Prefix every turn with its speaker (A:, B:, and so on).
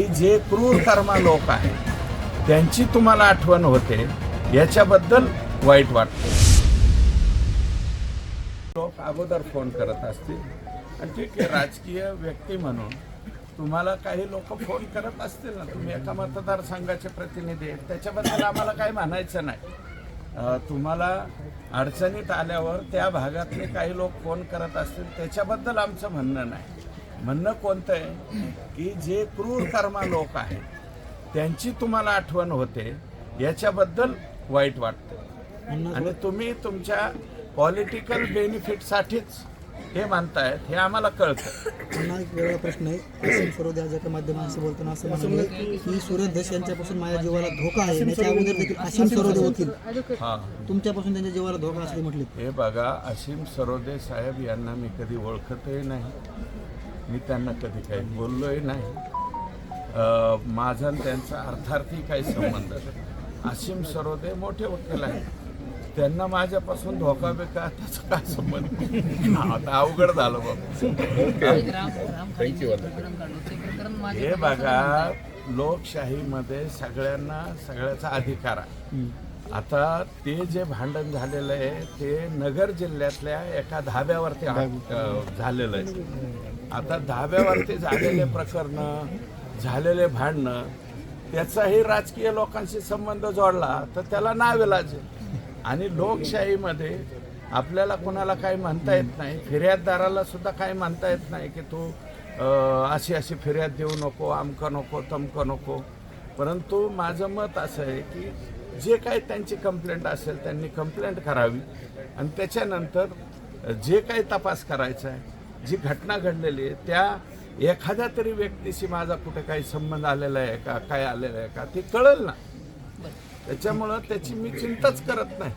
A: की जे क्रूर कर्मा लोक आहेत त्यांची तुम्हाला आठवण होते याच्याबद्दल वाईट वाटतं. लोक अगोदर फोन करत असतील. आणि ठीक आहे राजकीय व्यक्ती म्हणून तुम्हाला काही लोक फोन करत असतील ना तुम्ही एका मतदारसंघाचे प्रतिनिधी आहेत त्याच्याबद्दल आम्हाला काही म्हणायचं नाही. तुम्हाला अडचणीत आल्यावर त्या भागातले काही लोक फोन करत असतील त्याच्याबद्दल आमचं म्हणणं नाही. म्हणणं कोणतं आहे? की जे क्रूर कर्मा लोक आहेत त्यांची तुम्हाला आठवण होते याच्याबद्दल वाईट वाटतं. आणि तुम्ही तुमच्या पॉलिटिकल बेनिफिटसाठीच हे म्हणतायत हे आम्हाला कळतं.
B: पुन्हा एक वेगळा प्रश्न आहे. असीम सरोदे आज एका माध्यमाशी बोलताना असं म्हणाले की सुरेश धस यांच्यापासून माझ्या जीवाला धोका आहे अगोदर देखील असीम सरोदे होतील.
A: हां.
B: तुमच्यापासून त्यांच्या जीवाला धोका असं ते म्हटले.
A: हे बघा असीम सरोदे साहेब यांना मी कधी ओळखतही नाही. मी त्यांना कधी काही बोललोही नाही. माझा आणि त्यांचा अर्थार्थी काही संबंध असीम सरोदे मोठे वकील आहेत. त्यांना माझ्यापासून धोका बिका त्याचा काय संबंध? आता अवघड झालं बाबा हे बघा लोकशाहीमध्ये सगळ्यांना सगळ्याचा अधिकार आहे. आता ते जे भांडण झालेलं आहे ते नगर जिल्ह्यातल्या एका धाब्यावरती झालेलं आहे. आता धाब्यावरती झालेले प्रकरण झालेले भांडणं त्याचाही राजकीय लोकांशी संबंध जोडला तर त्याला नावेलाज आणि लोकशाहीमध्ये आपल्याला कोणाला काही म्हणता येत नाही. फिर्याददाराला सुद्धा काही म्हणता येत नाही की तू अशी अशी फिर्याद देऊ नको आमकं नको तमकं नको. परंतु माझं मत असं आहे की जे काही त्यांची कंप्लेंट असेल त्यांनी कंप्लेंट करावी. आणि त्याच्यानंतर जे काही तपास करायचा आहे जी घटना घडलेली आहे त्या एखाद्या तरी व्यक्तीशी माझा कुठे काही संबंध आलेला आहे का काय आलेलं आहे का ते कळेल ना. त्याच्यामुळं त्याची मी चिंताच करत नाही.